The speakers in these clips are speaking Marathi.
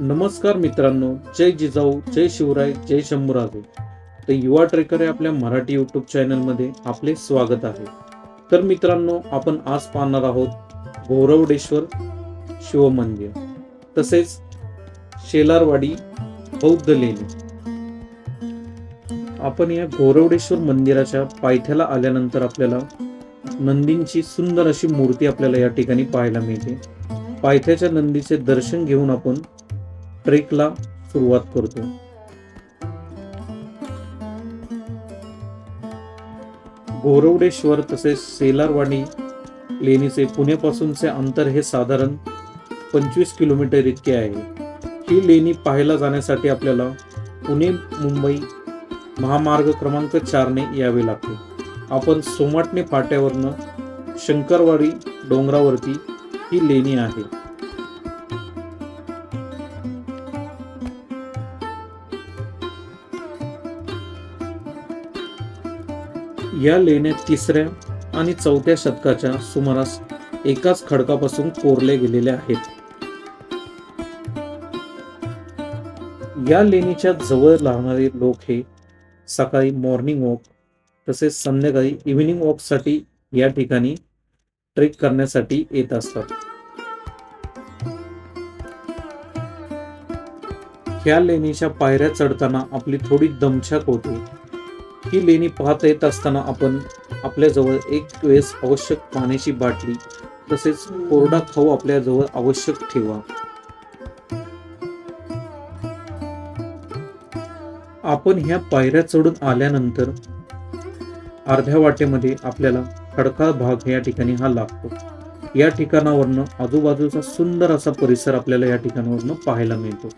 नमस्कार मित्रांनो जय जिजाऊ जय शिवराय जय शंभूराजे. तर युवा ट्रेकर या आपल्या मराठी युट्यूब चॅनलमध्ये आपले स्वागत आहे. तर मित्रांनो आपण आज पाहणार आहोत गौरवडेश्वर शिवमंदिर. तसेच शेलारवाडी बौद्ध लेणी. आपण या गौरवडेश्वर मंदिराच्या पायथ्याला आल्यानंतर आपल्याला नंदींची सुंदर अशी मूर्ती आपल्याला या ठिकाणी पाहायला मिळते. पायथ्याच्या नंदीचे दर्शन घेऊन आपण ट्रेकला सुरुवात करतो. गोरवडेश्वर तसेच सेलारवाडी लेणीचे पुण्यापासूनचे अंतर हे साधारण पंचवीस किलोमीटर इतके आहे. ही लेणी पाहायला जाण्यासाठी आपल्याला पुणे मुंबई महामार्ग क्रमांक चारने यावे लागते. आपण सोमाटणे फाट्यावरनं शंकरवाडी डोंगरावरती ही लेणी आहे. या लेण्या तिसऱ्या आणि चौथ्या शतकाच्या सुमारास एकाच खडकापासून कोरले गेलेल्या आहेत. या लेणीच्या जवळ राहणारे लोक हे सकाळी मॉर्निंग वॉक तसेच संध्याकाळी इव्हिनिंग वॉकसाठी या ठिकाणी ट्रेक करण्यासाठी येत असतात. ह्या लेणीच्या पायऱ्या चढताना आपली थोडी दमछाक होते. ही लेणी पाहता येत असताना आपण आपल्याजवळ एक वेळेस आवश्यक पाण्याची बाटली तसेच कोरडा खाऊ आपल्याजवळ आवश्यक ठेवा. आपण ह्या पायऱ्या चढून आल्यानंतर अर्ध्या वाटेमध्ये आपल्याला खडकाळ भाग या ठिकाणी हा लागतो. या ठिकाणावरनं आजूबाजूचा सुंदर असा परिसर आपल्याला या ठिकाणावरनं पाहायला मिळतो.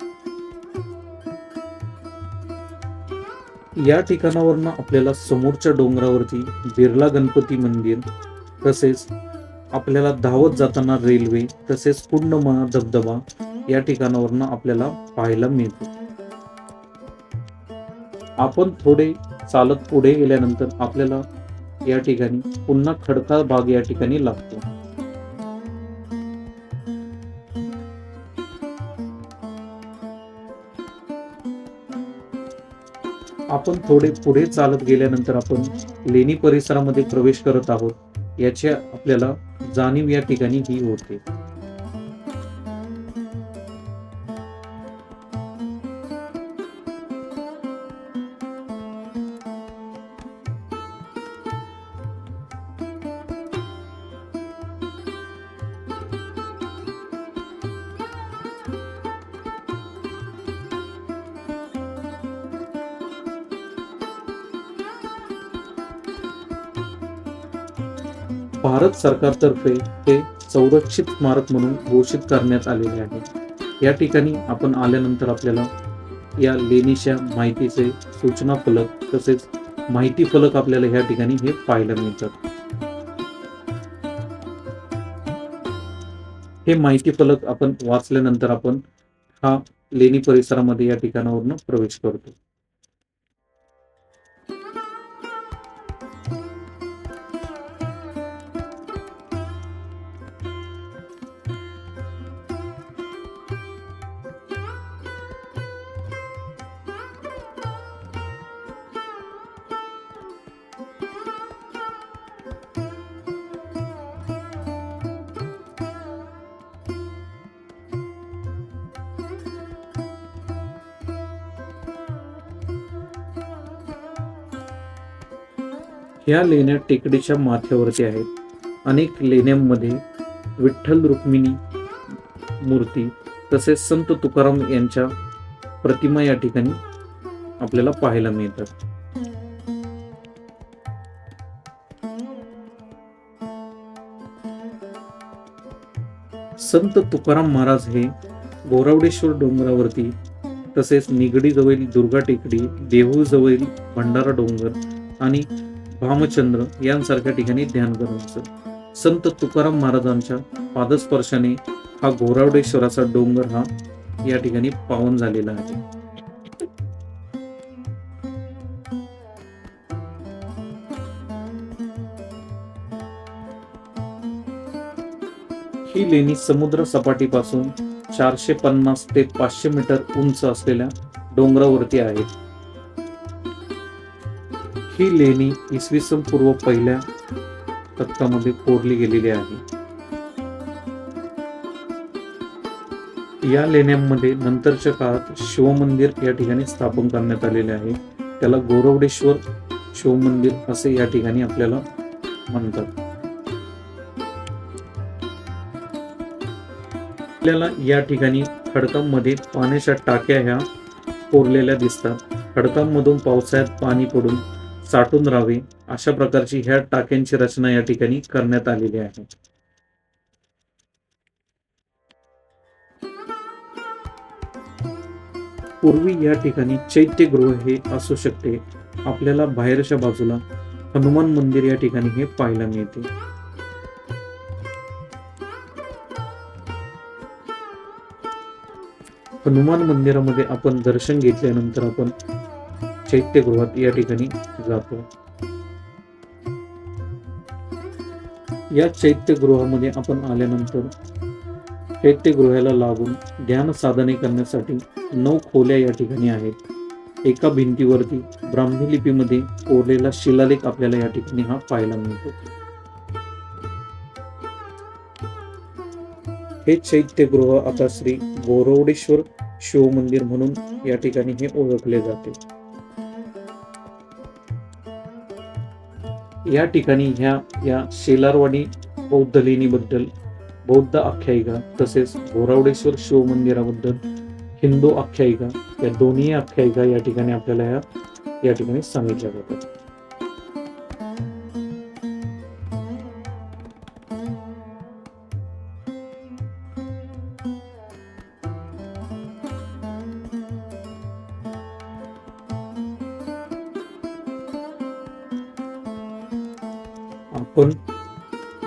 या ठिकाणावरनं आपल्याला समोरच्या डोंगरावरती बिर्ला गणपती मंदिर तसेच आपल्याला धावत जाताना रेल्वे तसेच कुंडमणा धबधबा या ठिकाणावरनं आपल्याला पाहायला मिळतो. आपण थोडे चालत पुढे गेल्यानंतर आपल्याला या ठिकाणी पुन्हा खडकाळ भाग या ठिकाणी लागतो. आपण थोडे पुढे चालत गेल्यानंतर आपण लेणी परिसरामध्ये प्रवेश करत आहोत याची आपल्याला जाणीव या ठिकाणी ही होते. भारत सरकारतर्फे हे संरक्षित स्मारक म्हणून घोषित करण्यात आलेले आहे. या ठिकाणी आपण आल्यानंतर आपल्याला या लेणीच्या माहितीचे सूचना फलक तसेच माहिती फलक आपल्याला या ठिकाणी हे पाहायला मिळतात. हे माहिती फलक आपण वाचल्यानंतर आपण हा लेणी परिसरामध्ये या ठिकाणावरून प्रवेश करतो. ह्या लेण्या टेकडीच्या माथ्यावरती आहेत. अनेक लेण्यांमध्ये विठ्ठल रुक्मिणी मूर्ती तसेच संत तुकाराम यांच्या प्रतिमा या ठिकाणी आपल्याला पाहायला मिळतात. संत तुकाराम महाराज हे गोरावडेश्वर डोंगरावरती तसेच निगडीजवळील दुर्गा टेकडी देहूजवळील भंडारा डोंगर आणि भामचंद्र यांसारख्या ठिकाणी ध्यान करायचं. संत तुकाराम महाराजांच्या पादस्पर्शाने हा घोरावडेश्वराचा डोंगर हा या ठिकाणी पावन झालेला आहे. ही लेणी समुद्र सपाटीपासून चारशे पन्नास ते पाचशे मीटर उंच असलेल्या डोंगरावरती आहे. ही लेणी इसवी सन पूर्व पहिल्या शतकामध्ये कोरली गेलेली आहे. या लेण्यांमध्ये नंतरच्या काळात शिवमंदिर या ठिकाणी स्थापन करण्यात आलेले आहे. त्याला गौरवडेश्वर शिवमंदिर असे या ठिकाणी आपल्याला म्हणतात. आपल्याला या ठिकाणी खडकांमध्ये पाण्याच्या टाक्या ह्या कोरलेल्या दिसतात. खडकांमधून पावसाळ्यात पाणी पडून साठून राहावे अशा प्रकारची ह्या टाक्यांची रचना या ठिकाणी करण्यात आलेली आहे. पूर्वी या ठिकाणी चैत्यगृह हे असू शकते. आपल्याला बाहेरच्या बाजूला हनुमान मंदिर या ठिकाणी हे पाहायला मिळते. हनुमान मंदिरामध्ये आपण दर्शन घेतल्यानंतर आपण चैत्यगृहात या ठिकाणी जातो. या चैत्यगृहामध्ये आपण आल्यानंतर चैत्यगृहाला लागून ध्यान साधने करण्यासाठी नऊ खोल्या या ठिकाणी आहेत. एका भिंतीवरती ब्राह्मी लिपीमध्ये कोरलेला शिलालेख आपल्याला या ठिकाणी हा पाहायला मिळतो. हे चैत्यगृह आता श्री गौरवडेश्वर शिवमंदिर म्हणून या ठिकाणी हे ओळखले जाते. या ठिकाणी ह्या या शेलारवाडी बौद्ध लेणीबद्दल बौद्ध आख्यायिका तसेच घोरावडेश्वर शिव मंदिराबद्दल हिंदू आख्यायिका या दोन्ही आख्यायिका या ठिकाणी आपल्याला या या ठिकाणी सांगितल्या जातात.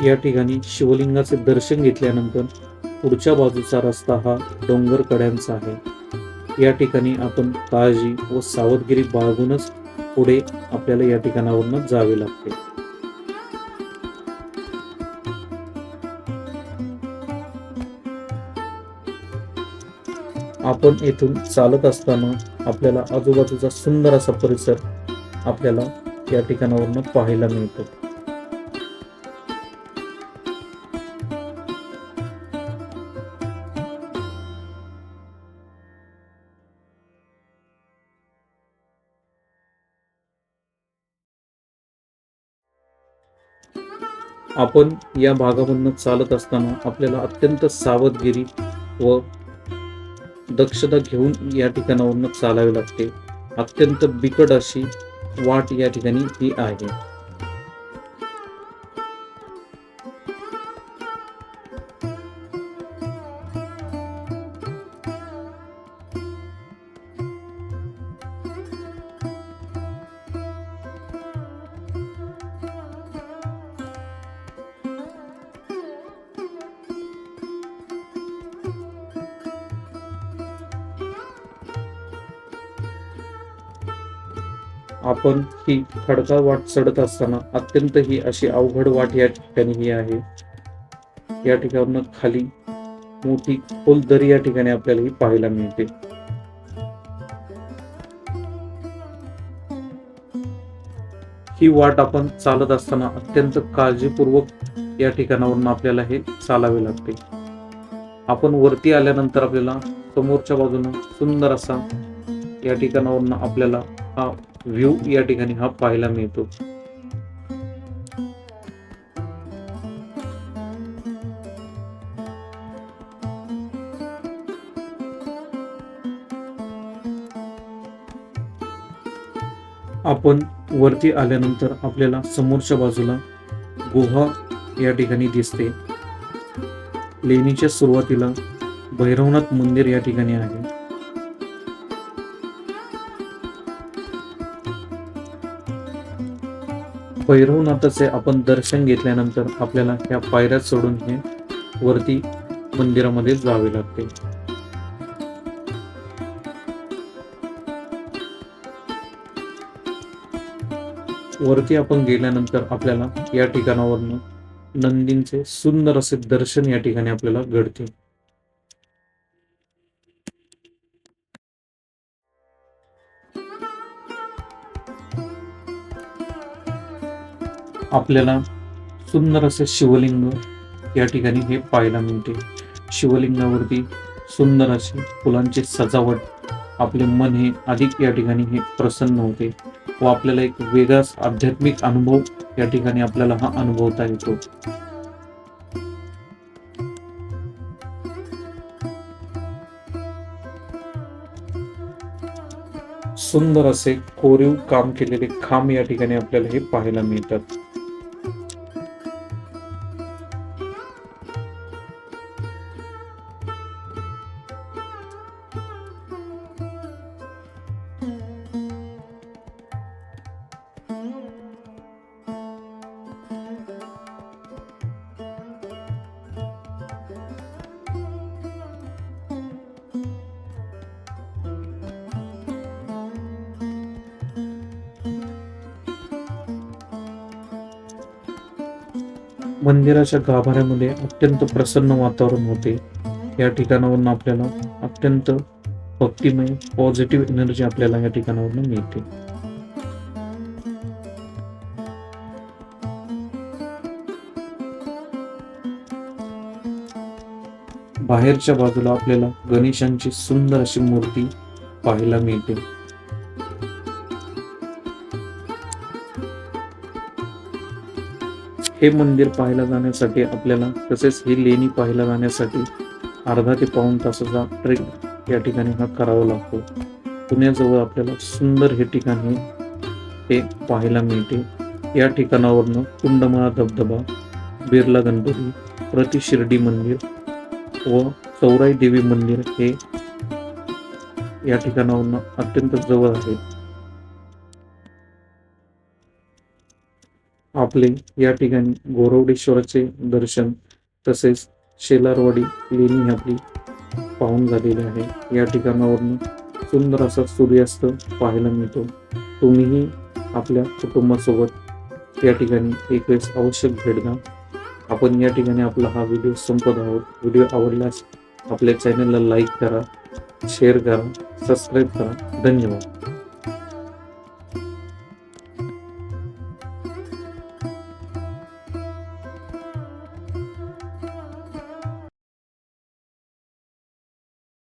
या ठिकाणी शिवलिंगाचे दर्शन घेतल्यानंतर पुढच्या बाजूचा रस्ता हा डोंगर कड्यांचा आहे. या ठिकाणी आपण काळजी व सावधगिरी बाळगूनच पुढे आपल्याला या ठिकाणावरून जावे लागते. आपण येथून चालत असताना आपल्याला आजूबाजूचा सुंदर असा परिसर आपल्याला या ठिकाणावरून पाहायला मिळतो. आपण या भागामधनं चालत असताना आपल्याला अत्यंत सावधगिरी व दक्षता घेऊन या ठिकाणावरून चालावे लागते. अत्यंत बिकट अशी वाट या ठिकाणी ही आहे. आपण ही खडका वाट चढत असताना अत्यंत ही अशी अवघड वाट या ठिकाणी ही आहे. या ठिकाणावरून खाली मोठी खोल दरी या ठिकाणी आपल्याला ही पाहायला मिळते. ही वाट आपण चालत असताना अत्यंत काळजीपूर्वक या ठिकाणावरून आपल्याला हे चालावे लागते. आपण वरती आल्यानंतर आपल्याला समोरच्या बाजूनं सुंदर असा या ठिकाणावरून आपल्याला हा व्ह्यू या ठिकाणी हा पाहायला मिळतो. आपण वरती आल्यानंतर आपल्याला समोरच्या बाजूला गुहा या ठिकाणी दिसते. लेणीच्या सुरुवातीला भैरवनाथ मंदिर या ठिकाणी आहे. भैरवनाथाचे आपण दर्शन घेतल्यानंतर आपल्याला ह्या पायऱ्या चढून हे वरती मंदिरामध्ये जावे लागते. वरती आपण गेल्यानंतर आपल्याला या ठिकाणावरनं नंदींचे सुंदर असे दर्शन या ठिकाणी आपल्याला घडते. आपल्याला सुंदर असे शिवलिंग या ठिकाणी हे पाहायला मिळते. शिवलिंगावरती सुंदर अशी फुलांची सजावट आपले मन हे अधिक या ठिकाणी हे प्रसन्न होते व आपल्याला एक वेगळाच आध्यात्मिक अनुभव या ठिकाणी आपल्याला हा अनुभवता येतो. सुंदर असे कोरीव काम केलेले खांब या ठिकाणी आपल्याला हे पाहायला मिळतात. मंदिराच्या गाभाऱ्यामध्ये अत्यंत प्रसन्न वातावरण होते. या ठिकाणावरून आपल्याला अत्यंत भक्तिमय पॉझिटिव्ह एनर्जी आपल्याला या ठिकाणावरून मिळते. बाहेरच्या बाजूला आपल्याला गणेशांची सुंदर अशी मूर्ती पाहायला मिळते. हे मंदिर पाहायला जाण्यासाठी आपल्याला तसेच ही लेणी पाहायला जाण्यासाठी अर्धा ते पाऊण तासाचा ट्रेक या ठिकाणी हा करावा लागतो. पुण्याजवळ आपल्याला सुंदर हे ठिकाण हे पाहायला मिळते. या ठिकाणावरनं कुंडमाळा धबधबा बिर्ला गणपती प्रति शिर्डी मंदिर व चौराई देवी मंदिर हे या ठिकाणावरनं अत्यंत जवळ आहे. आपले या ठिकाणी गोरवडेश्वराचे दर्शन तसेच शेलारवाडी लेणी आपली पाहून झालेली आहे. या ठिकाणावरून सुंदर असा सूर्यास्त पाहायला मिळतो. तुम्हीही आपल्या कुटुंबासोबत या ठिकाणी एक वेळेस अवश्य भेट द्या. आपण या ठिकाणी आपला हा व्हिडिओ संपत आहोत. व्हिडिओ आवडल्यास आपल्या चॅनलला लाईक करा शेअर करा सबस्क्राईब करा. धन्यवाद.